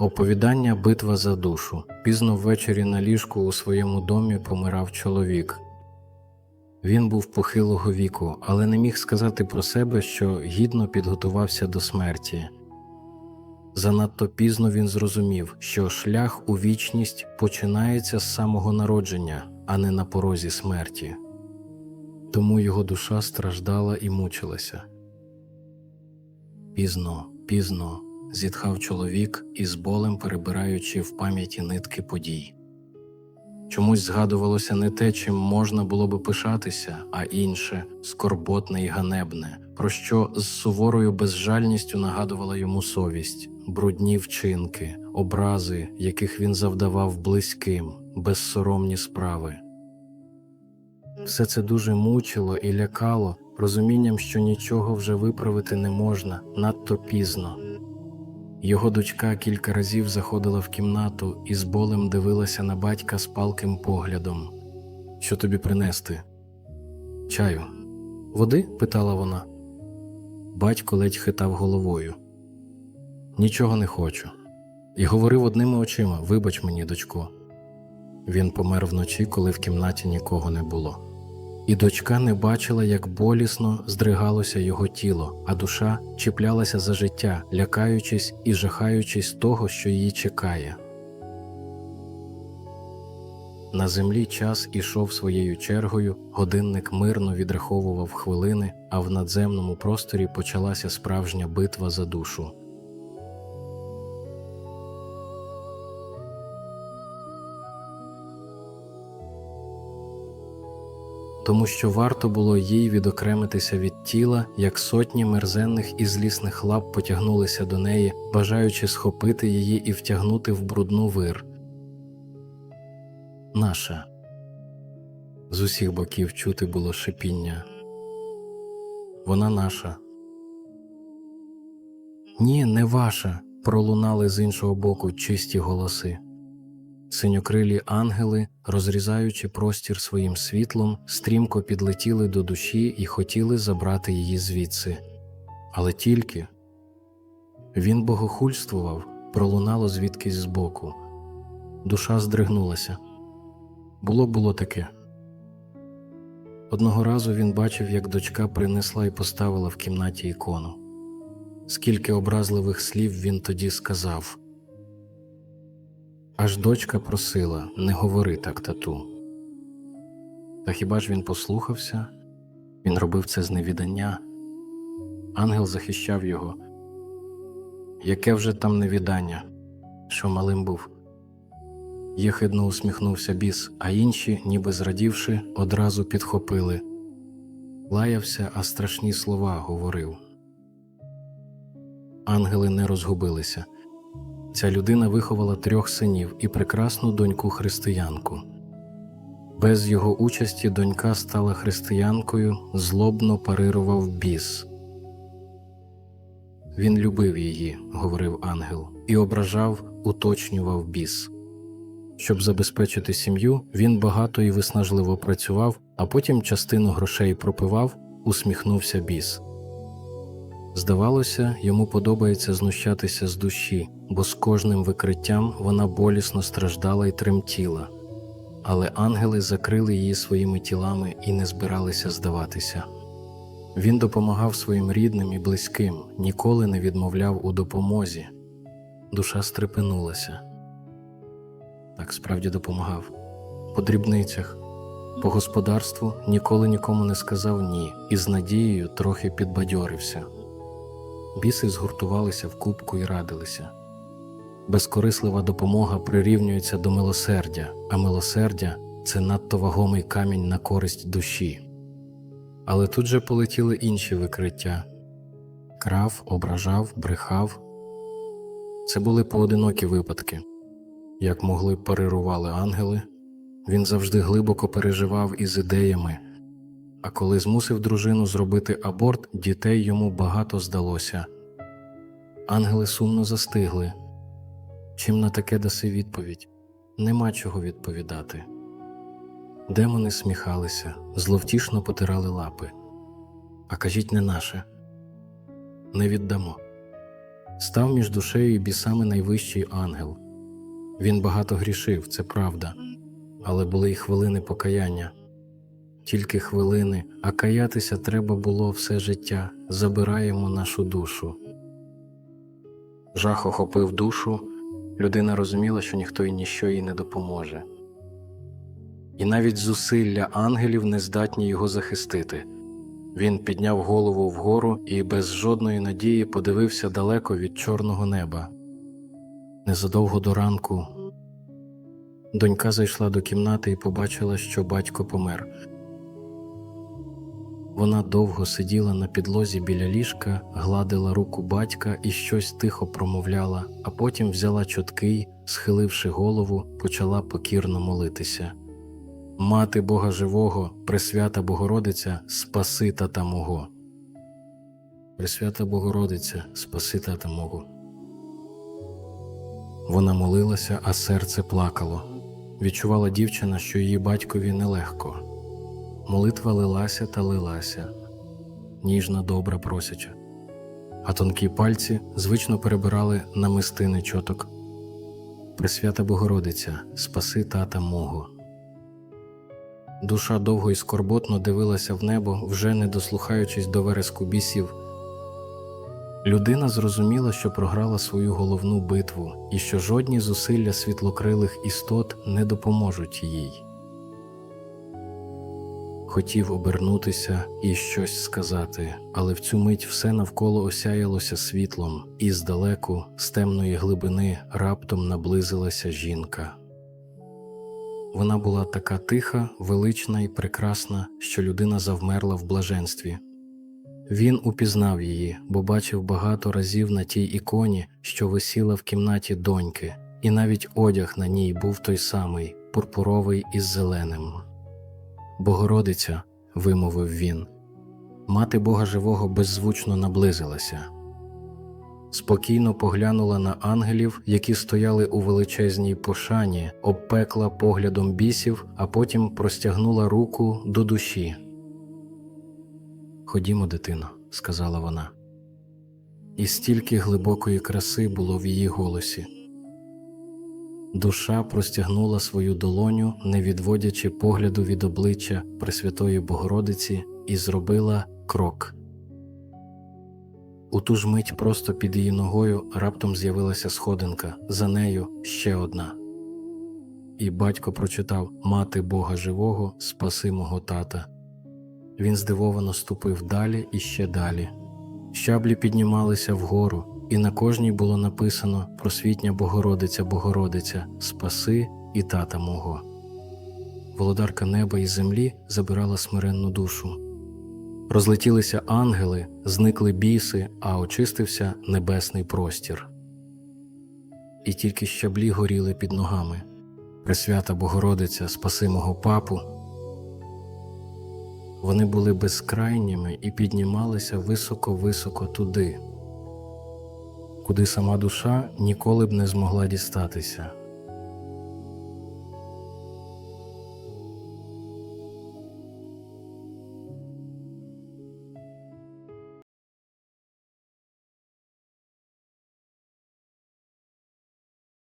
Оповідання Битва за душу. Пізно ввечері на ліжку у своєму домі помирав чоловік. Він був похилого віку, але не міг сказати про себе, що гідно підготувався до смерті. Занадто пізно він зрозумів, що шлях у вічність починається з самого народження, а не на порозі смерті. Тому його душа страждала і мучилася. Пізно, пізно зітхав чоловік із болем перебираючи в пам'яті нитки подій. Чомусь згадувалося не те, чим можна було би пишатися, а інше скорботне і ганебне, про що з суворою безжальністю нагадувала йому совість, брудні вчинки, образи, яких він завдавав близьким, безсоромні справи. Все це дуже мучило і лякало розумінням, що нічого вже виправити не можна надто пізно. Його дочка кілька разів заходила в кімнату і з болем дивилася на батька з палким поглядом. Що тобі принести? Чаю. Води? питала вона. Батько ледь хитав головою. Нічого не хочу. І говорив одними очима Вибач мені, дочко. Він помер вночі, коли в кімнаті нікого не було. І дочка не бачила, як болісно здригалося його тіло, а душа чіплялася за життя, лякаючись і жахаючись того, що її чекає. На землі час ішов своєю чергою, годинник мирно відраховував хвилини, а в надземному просторі почалася справжня битва за душу. Тому що варто було їй відокремитися від тіла, як сотні мерзенних і злісних лап потягнулися до неї, бажаючи схопити її і втягнути в брудну вир. Наша з усіх боків чути було шипіння. Вона наша. Ні, не ваша. пролунали з іншого боку чисті голоси. Синьокрилі ангели, розрізаючи простір своїм світлом, стрімко підлетіли до душі і хотіли забрати її звідси. Але тільки він богохульствував, пролунало звідкись збоку. Душа здригнулася. Було було таке. Одного разу він бачив, як дочка принесла і поставила в кімнаті ікону. Скільки образливих слів він тоді сказав. Аж дочка просила не говори так тату. Та хіба ж він послухався? Він робив це з невідання. Ангел захищав його. Яке вже там невідання, що малим був. Єхидно усміхнувся біс, а інші, ніби зрадівши, одразу підхопили. Лаявся, а страшні слова говорив. Ангели не розгубилися. Ця людина виховала трьох синів і прекрасну доньку християнку. Без його участі донька стала християнкою, злобно парирував біс. Він любив її, говорив ангел, і ображав, уточнював біс. Щоб забезпечити сім'ю, він багато і виснажливо працював, а потім частину грошей пропивав, усміхнувся біс. Здавалося, йому подобається знущатися з душі, бо з кожним викриттям вона болісно страждала і тремтіла, але ангели закрили її своїми тілами і не збиралися здаватися. Він допомагав своїм рідним і близьким, ніколи не відмовляв у допомозі. Душа стрепенулася. Так справді допомагав по дрібницях, по господарству ніколи нікому не сказав ні, і з надією трохи підбадьорився. Біси згуртувалися в кубку і радилися. Безкорислива допомога прирівнюється до милосердя, а милосердя це надто вагомий камінь на користь душі. Але тут же полетіли інші викриття крав, ображав, брехав. Це були поодинокі випадки. Як могли парирували ангели, він завжди глибоко переживав із ідеями. А коли змусив дружину зробити аборт, дітей йому багато здалося. Ангели сумно застигли. Чим на таке даси відповідь? Нема чого відповідати. Демони сміхалися, зловтішно потирали лапи. А кажіть, не наше, не віддамо. став між душею і бісами найвищий ангел. Він багато грішив, це правда, але були й хвилини покаяння. Тільки хвилини, а каятися треба було все життя, забираємо нашу душу. Жах охопив душу, людина розуміла, що ніхто і ніщо їй не допоможе. І навіть зусилля ангелів не здатні його захистити. Він підняв голову вгору і без жодної надії подивився далеко від чорного неба. Незадовго до ранку донька зайшла до кімнати і побачила, що батько помер. Вона довго сиділа на підлозі біля ліжка, гладила руку батька і щось тихо промовляла, а потім взяла чоткий, схиливши голову, почала покірно молитися. Мати Бога Живого, Пресвята Богородиця, спаси тата мого. Пресвята Богородиця, спаси тата мого. Вона молилася, а серце плакало. Відчувала дівчина, що її батькові нелегко. Молитва лилася та лилася, ніжна, добра, просяча, а тонкі пальці звично перебирали намистини чоток. Пресвята Богородиця, спаси тата мого. Душа довго і скорботно дивилася в небо, вже не дослухаючись до вереску бісів. Людина зрозуміла, що програла свою головну битву і що жодні зусилля світлокрилих істот не допоможуть їй. Хотів обернутися і щось сказати, але в цю мить все навколо осяялося світлом, і здалеку, з темної глибини, раптом наблизилася жінка. Вона була така тиха, велична і прекрасна, що людина завмерла в блаженстві. Він упізнав її, бо бачив багато разів на тій іконі, що висіла в кімнаті доньки, і навіть одяг на ній був той самий, пурпуровий із зеленим. Богородиця, вимовив він, мати Бога Живого беззвучно наблизилася. Спокійно поглянула на ангелів, які стояли у величезній пошані, обпекла поглядом бісів, а потім простягнула руку до душі. Ходімо, дитино, сказала вона. І стільки глибокої краси було в її голосі. Душа простягнула свою долоню, не відводячи погляду від обличчя Пресвятої Богородиці, і зробила крок. У ту ж мить просто під її ногою раптом з'явилася сходинка, за нею ще одна. І батько прочитав Мати Бога Живого, спаси мого тата. Він здивовано ступив далі і ще далі. Щаблі піднімалися вгору, і на кожній було написано Просвітня Богородиця, Богородиця, спаси і тата мого. Володарка неба і землі забирала смиренну душу. Розлетілися ангели, зникли біси, а очистився небесний простір. І тільки щаблі горіли під ногами. Пресвята Богородиця, спаси мого папу. Вони були безкрайніми і піднімалися високо-високо туди, куди сама душа ніколи б не змогла дістатися.